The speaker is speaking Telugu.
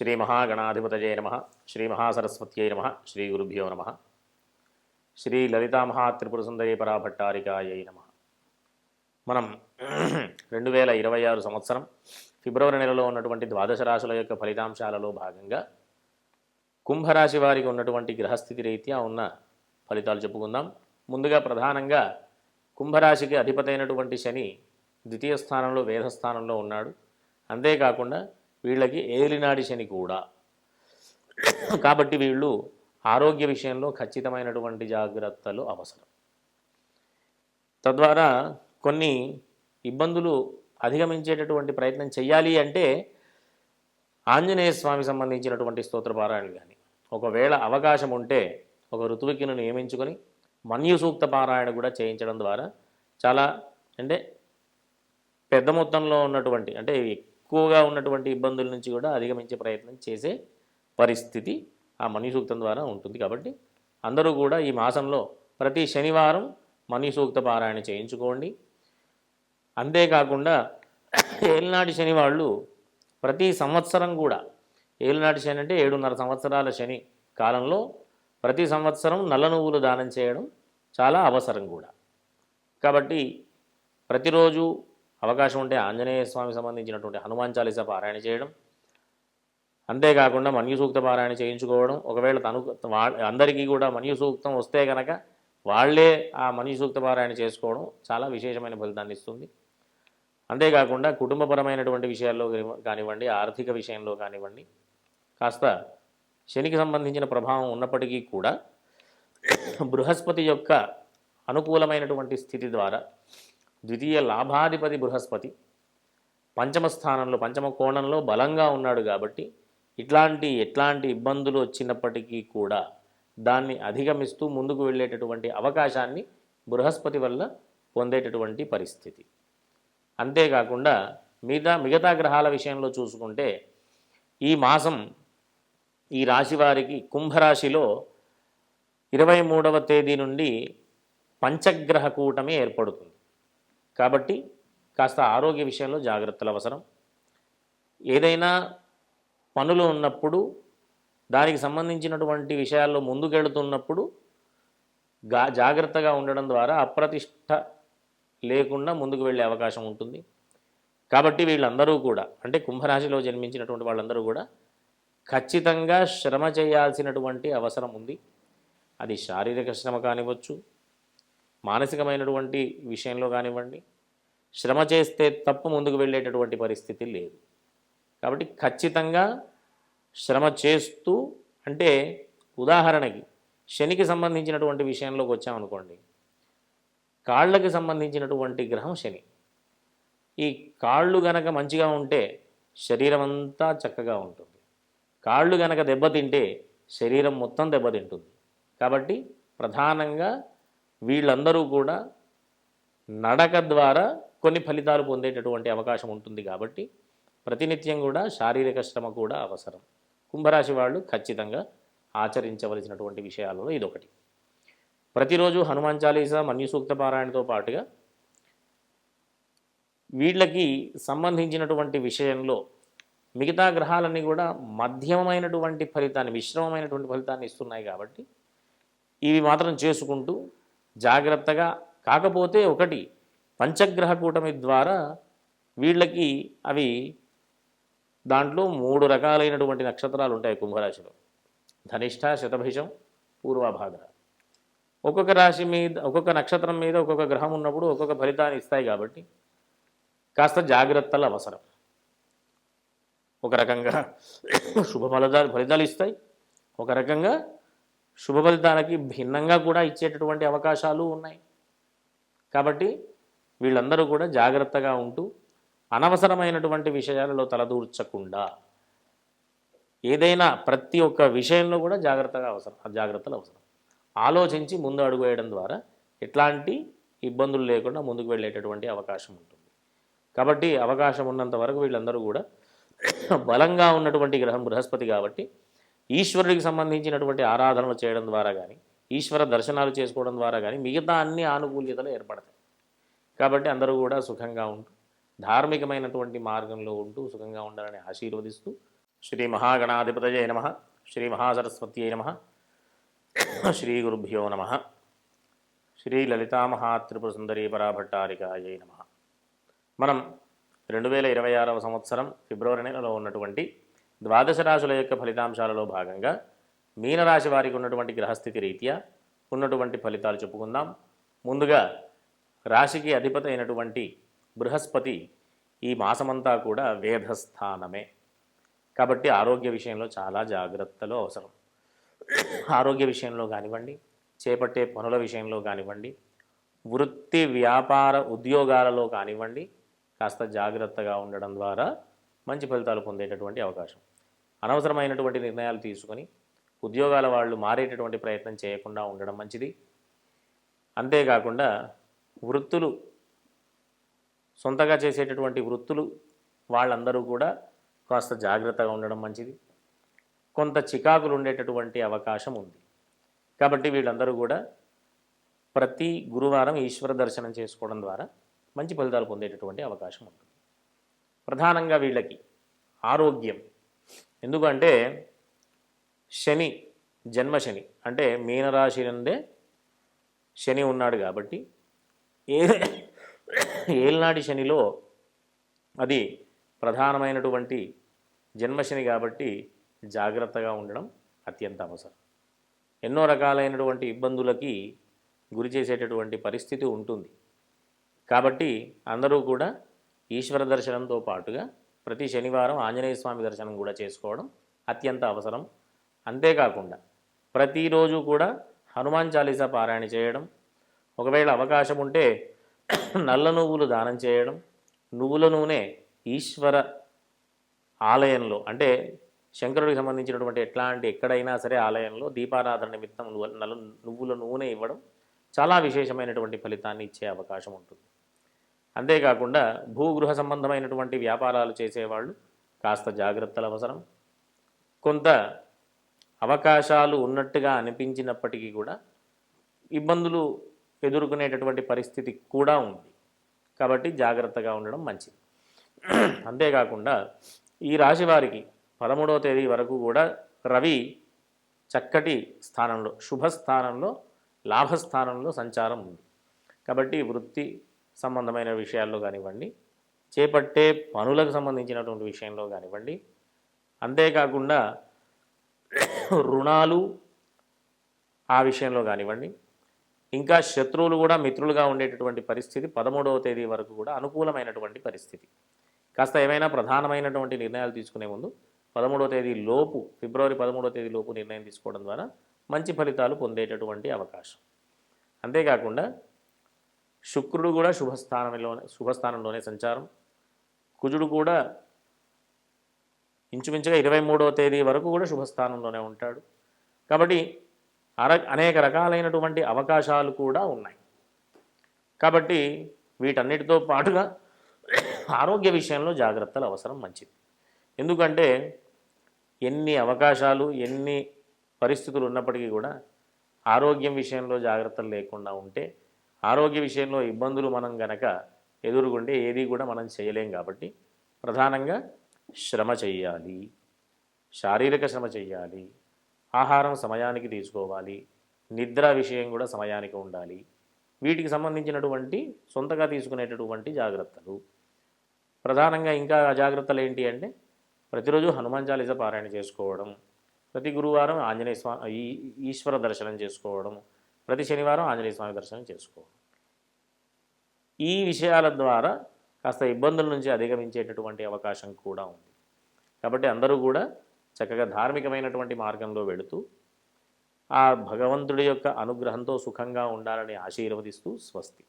శ్రీ మహాగణాధిపతయే నమ శ్రీ మహాసరస్వత్యై నమ శ్రీ గురుభ్యో నమ. శ్రీ లలితామహాత్రిపుర సుందరీ పరాభట్టారికాయై నమ. మనం రెండు వేల ఇరవై ఆరు సంవత్సరం ఫిబ్రవరి నెలలో ఉన్నటువంటి ద్వాదశ రాశుల యొక్క ఫలితాంశాలలో భాగంగా కుంభరాశి వారికి ఉన్నటువంటి గ్రహస్థితి రీత్యా ఉన్న ఫలితాలు చెప్పుకుందాం. ముందుగా ప్రధానంగా కుంభరాశికి అధిపతైనటువంటి శని ద్వితీయ స్థానంలో వేధస్థానంలో ఉన్నాడు. అంతేకాకుండా వీళ్ళకి ఏలినాడి శని కూడా. కాబట్టి వీళ్ళు ఆరోగ్య విషయంలో ఖచ్చితమైనటువంటి జాగ్రత్తలు అవసరం. తద్వారా కొన్ని ఇబ్బందులు అధిగమించేటటువంటి ప్రయత్నం చేయాలి అంటే ఆంజనేయ స్వామి సంబంధించినటువంటి స్తోత్ర పారాయణలు కానీ ఒకవేళ అవకాశం ఉంటే ఒక ఋతువికిను నియమించుకొని మన్యు సూక్త పారాయణ కూడా చేయించడం ద్వారా చాలా అంటే పెద్ద మొత్తంలో ఉన్నటువంటి అంటే ఎక్కువగా ఉన్నటువంటి ఇబ్బందుల నుంచి కూడా అధిగమించే ప్రయత్నం చేసే పరిస్థితి ఆ మన్యు సూక్తం ద్వారా ఉంటుంది కాబట్టి అందరూ కూడా ఈ మాసంలో ప్రతి శనివారం మన్యు సూక్త పారాయణ చేయించుకోండి. అంతేకాకుండా ఏలినాటి శని వాళ్ళు ప్రతి సంవత్సరం కూడా ఏలినాటి శని అంటే ఏడున్నర సంవత్సరాల శని కాలంలో ప్రతి సంవత్సరం నల్ల నువ్వులు దానం చేయడం చాలా అవసరం కూడా. కాబట్టి ప్రతిరోజు అవకాశం ఉంటే ఆంజనేయ స్వామి సంబంధించినటువంటి హనుమాన్ చాలీస పారాయణ చేయడం. అంతేకాకుండా మన్యు సూక్త పారాయణ చేయించుకోవడం. ఒకవేళ తను వా అందరికీ కూడా మన్యు సూక్తం వస్తే కనుక వాళ్ళే ఆ మన్యు సూక్త పారాయణ చేసుకోవడం చాలా విశేషమైన ఫలితాన్ని ఇస్తుంది. అంతేకాకుండా కుటుంబపరమైనటువంటి విషయాల్లో కానివ్వండి ఆర్థిక విషయంలో కానివ్వండి కాస్త శనికి సంబంధించిన ప్రభావం ఉన్నప్పటికీ కూడా బృహస్పతి యొక్క అనుకూలమైనటువంటి స్థితి ద్వారా ద్వితీయ లాభాధిపతి బృహస్పతి. పంచమ స్థానంలో పంచమ కోణంలో బలంగా ఉన్నాడు కాబట్టి ఇట్లాంటి ఎట్లాంటి ఇబ్బందులు వచ్చినప్పటికీ కూడా దాన్ని అధిగమిస్తూ ముందుకు వెళ్ళేటటువంటి అవకాశాన్ని బృహస్పతి వల్ల పొందేటటువంటి పరిస్థితి. అంతేకాకుండా మిగతా మిగతా గ్రహాల విషయంలో చూసుకుంటే ఈ మాసం ఈ రాశి వారికి కుంభరాశిలో ఇరవై మూడవ తేదీ నుండి పంచగ్రహ కూటమి ఏర్పడుతుంది. కాబట్టి కాస్త ఆరోగ్య విషయంలో జాగ్రత్తలు అవసరం. ఏదైనా పనులు ఉన్నప్పుడు దానికి సంబంధించినటువంటి విషయాల్లో ముందుకెళుతున్నప్పుడు గా జాగ్రత్తగా ఉండడం ద్వారా అప్రతిష్ట లేకుండా ముందుకు వెళ్ళే అవకాశం ఉంటుంది. కాబట్టి వీళ్ళందరూ కూడా అంటే కుంభరాశిలో జన్మించినటువంటి వాళ్ళందరూ కూడా ఖచ్చితంగా శ్రమ చేయాల్సినటువంటి అవసరం ఉంది. అది శారీరక శ్రమ కానివ్వచ్చు మానసికమైనటువంటి విషయంలో కానివ్వండి శ్రమ చేస్తే తప్ప ముందుకు వెళ్ళేటటువంటి పరిస్థితి లేదు. కాబట్టి ఖచ్చితంగా శ్రమ చేస్తూ అంటే ఉదాహరణకి శనికి సంబంధించినటువంటి విషయంలోకి వచ్చామనుకోండి కాళ్ళకి సంబంధించినటువంటి గ్రహం శని. ఈ కాళ్ళు గనక మంచిగా ఉంటే శరీరం అంతా చక్కగా ఉంటుంది. కాళ్ళు గనక దెబ్బతింటే శరీరం మొత్తం దెబ్బతింటుంది. కాబట్టి ప్రధానంగా వీళ్ళందరూ కూడా నడక ద్వారా కొన్ని ఫలితాలు పొందేటటువంటి అవకాశం ఉంటుంది కాబట్టి ప్రతినిత్యం కూడా శారీరక శ్రమ కూడా అవసరం. కుంభరాశి వాళ్ళు ఖచ్చితంగా ఆచరించవలసినటువంటి విషయాలలో ఇదొకటి. ప్రతిరోజు హనుమాన్ చాలీసా మన్యు సూక్త పారాయణతో పాటుగా వీళ్ళకి సంబంధించినటువంటి విషయంలో మిగతా గ్రహాలన్నీ కూడా మధ్యమమైనటువంటి ఫలితాన్ని మిశ్రమమైనటువంటి ఫలితాన్ని ఇస్తున్నాయి కాబట్టి ఇవి మాత్రం చేసుకుంటూ జాగ్రత్తగా. కాకపోతే ఒకటి పంచగ్రహ కూటమి ద్వారా వీళ్ళకి అవి దాంట్లో మూడు రకాలైనటువంటి నక్షత్రాలు ఉంటాయి కుంభరాశిలో. ధనిష్ట శతభిషం పూర్వభాద్ర. ఒక్కొక్క రాశి మీద ఒక్కొక్క నక్షత్రం మీద ఒక్కొక్క గ్రహం ఉన్నప్పుడు ఒక్కొక్క ఫలితాన్ని ఇస్తాయి కాబట్టి కాస్త జాగ్రత్తలు అవసరం. ఒక రకంగా శుభ ఫలితాలు ఫలితాలు ఇస్తాయి. ఒక రకంగా శుభ ఫలితాలకి భిన్నంగా కూడా ఇచ్చేటటువంటి అవకాశాలు ఉన్నాయి. కాబట్టి వీళ్ళందరూ కూడా జాగ్రత్తగా ఉంటూ అనవసరమైనటువంటి విషయాలలో తలదూర్చకుండా ఏదైనా ప్రతి ఒక్క విషయంలో కూడా జాగ్రత్తగా అవసరం జాగ్రత్తలు అవసరం. ఆలోచించి ముందు అడుగు వేయడం ద్వారా ఎట్లాంటి ఇబ్బందులు లేకుండా ముందుకు వెళ్ళేటటువంటి అవకాశం ఉంటుంది. కాబట్టి అవకాశం ఉన్నంత వరకు వీళ్ళందరూ కూడా బలంగా ఉన్నటువంటి గ్రహం బృహస్పతి కాబట్టి ఈశ్వరుడికి సంబంధించినటువంటి ఆరాధనలు చేయడం ద్వారా కానీ ఈశ్వర దర్శనాలు చేసుకోవడం ద్వారా కానీ మిగతా అన్ని ఆనుకూల్యతలు ఏర్పడతాయి. కాబట్టి అందరూ కూడా సుఖంగా ఉంటూ ధార్మికమైనటువంటి మార్గంలో ఉంటూ సుఖంగా ఉండాలని ఆశీర్వదిస్తూ శ్రీ మహాగణాధిపతయే నమ శ్రీ మహాసరస్వత్యై నమ శ్రీ గురుభ్యో నమ శ్రీ లలితామహాత్రిపుర సుందరీ పరాభట్టారికాయై నమ. మనం రెండు వేల ఇరవై ఆరవ సంవత్సరం ఫిబ్రవరి నెలలో ఉన్నటువంటి ద్వాదశ రాశుల యొక్క ఫలితాంశాలలో భాగంగా మీనరాశి వారికి ఉన్నటువంటి గ్రహస్థితి రీత్యా ఉన్నటువంటి ఫలితాలు చెప్పుకుందాం. ముందుగా రాశికి అధిపతి అయినటువంటి బృహస్పతి ఈ మాసమంతా కూడా వేధస్థానమే కాబట్టి ఆరోగ్య విషయంలో చాలా జాగ్రత్తలు అవసరం. ఆరోగ్య విషయంలో కానివ్వండి చేపట్టే పనుల విషయంలో కానివ్వండి వృత్తి వ్యాపార ఉద్యోగాలలో కానివ్వండి కాస్త జాగ్రత్తగా ఉండడం ద్వారా మంచి ఫలితాలు పొందేటటువంటి అవకాశం. అనవసరమైనటువంటి నిర్ణయాలు తీసుకొని ఉద్యోగాల వాళ్ళు మారేటటువంటి ప్రయత్నం చేయకుండా ఉండడం మంచిది. అంతేకాకుండా వృత్తులు సొంతగా చేసేటటువంటి వృత్తులు వాళ్ళందరూ కూడా కాస్త జాగ్రత్తగా ఉండడం మంచిది. కొంత చికాకులు ఉండేటటువంటి అవకాశం ఉంది. కాబట్టి వీళ్ళందరూ కూడా ప్రతి గురువారం ఈశ్వర దర్శనం చేసుకోవడం ద్వారా మంచి ఫలితాలు పొందేటటువంటి అవకాశం ఉంటుంది. ప్రధానంగా వీళ్ళకి ఆరోగ్యం. ఎందుకంటే శని జన్మశని అంటే మీనరాశి నుండే శని ఉన్నాడు కాబట్టి ఏ ఏల్నాటి శనిలో అది ప్రధానమైనటువంటి జన్మశని కాబట్టి జాగ్రత్తగా ఉండడం అత్యంత అవసరం. ఎన్నో రకాలైనటువంటి ఇబ్బందులకి గురి చేసేటటువంటి పరిస్థితి ఉంటుంది. కాబట్టి అందరూ కూడా ఈశ్వర దర్శనంతో పాటుగా ప్రతి శనివారం ఆంజనేయ స్వామి దర్శనం కూడా చేసుకోవడం అత్యంత అవసరం. అంతేకాకుండా ప్రతిరోజు కూడా హనుమాన్ చాలీసా పారాయణ చేయడం ఒకవేళ అవకాశం ఉంటే నల్ల నువ్వులు దానం చేయడం నువ్వుల నూనె ఈశ్వర ఆలయంలో అంటే శంకరుడికి సంబంధించినటువంటి ఎట్లాంటి ఎక్కడైనా సరే ఆలయంలో దీపారాధన నిమిత్తం నువ్వు- నల్ల నువ్వుల నూనె ఇవ్వడం చాలా విశేషమైనటువంటి ఫలితాన్ని ఇచ్చే అవకాశం ఉంటుంది. అంతేకాకుండా భూగృహ సంబంధమైనటువంటి వ్యాపారాలు చేసేవాళ్ళు కాస్త జాగ్రత్తలు అవసరం. కొంత అవకాశాలు ఉన్నట్టుగా అనిపించినప్పటికీ కూడా ఇబ్బందులు ఎదుర్కొనేటటువంటి పరిస్థితి కూడా ఉంది. కాబట్టి జాగ్రత్తగా ఉండడం మంచిది. అంతేకాకుండా ఈ రాశి వారికి పదమూడవ తేదీ వరకు కూడా రవి చక్కటి స్థానంలో శుభస్థానంలో లాభస్థానంలో సంచారం ఉంది. కాబట్టి వృత్తి సంబంధమైన విషయాల్లో కానివ్వండి చేపట్టే పనులకు సంబంధించినటువంటి విషయంలో కానివ్వండి అంతేకాకుండా రుణాలు ఆ విషయంలో కానివ్వండి ఇంకా శత్రువులు కూడా మిత్రులుగా ఉండేటటువంటి పరిస్థితి పదమూడవ తేదీ వరకు కూడా అనుకూలమైనటువంటి పరిస్థితి. కాస్త ఏమైనా ప్రధానమైనటువంటి నిర్ణయాలు తీసుకునే ముందు పదమూడవ తేదీ లోపు ఫిబ్రవరి పదమూడవ తేదీ లోపు నిర్ణయం తీసుకోవడం ద్వారా మంచి ఫలితాలు పొందేటటువంటి అవకాశం. అంతేకాకుండా శుక్రుడు కూడా శుభస్థానంలోనే శుభస్థానంలోనే సంచారం. కుజుడు కూడా ఇంచుమించుగా ఇరవై మూడవ తేదీ వరకు కూడా శుభస్థానంలోనే ఉంటాడు. కాబట్టి అర అనేక రకాలైనటువంటి అవకాశాలు కూడా ఉన్నాయి. కాబట్టి వీటన్నిటితో పాటుగా ఆరోగ్య విషయంలో జాగ్రత్తలు అవసరం మంచిది. ఎందుకంటే ఎన్ని అవకాశాలు ఎన్ని పరిస్థితులు ఉన్నప్పటికీ కూడా ఆరోగ్యం విషయంలో జాగ్రత్తలు లేకుండా ఉంటే ఆరోగ్య విషయంలో ఇబ్బందులు మనం గనక ఎదురుగుంటే ఏది కూడా మనం చేయలేం కాబట్టి ప్రధానంగా శ్రమ చెయ్యాలి. శారీరక శ్రమ చెయ్యాలి. ఆహారం సమయానికి తీసుకోవాలి. నిద్ర విషయం కూడా సమయానికి ఉండాలి. వీటికి సంబంధించినటువంటి సొంతగా తీసుకునేటటువంటి జాగ్రత్తలు. ప్రధానంగా ఇంకా జాగ్రత్తలు ఏంటి అంటే ప్రతిరోజు హనుమాన్ చాలీస పారాయణ చేసుకోవడం ప్రతి గురువారం ఆంజనేయ స్వామి ఈ- ఈశ్వర దర్శనం చేసుకోవడం ప్రతి శనివారం ఆంజనేయ స్వామి దర్శనం చేసుకో. ఈ విషయాల ద్వారా కాస్త ఇబ్బందుల నుంచి అధిగమించేటటువంటి అవకాశం కూడా ఉంది. కాబట్టి అందరూ కూడా చక్కగా ధార్మికమైనటువంటి మార్గంలో వెళుతూ ఆ భగవంతుడి యొక్క అనుగ్రహంతో సుఖంగా ఉండాలని ఆశీర్వదిస్తూ స్వస్తి.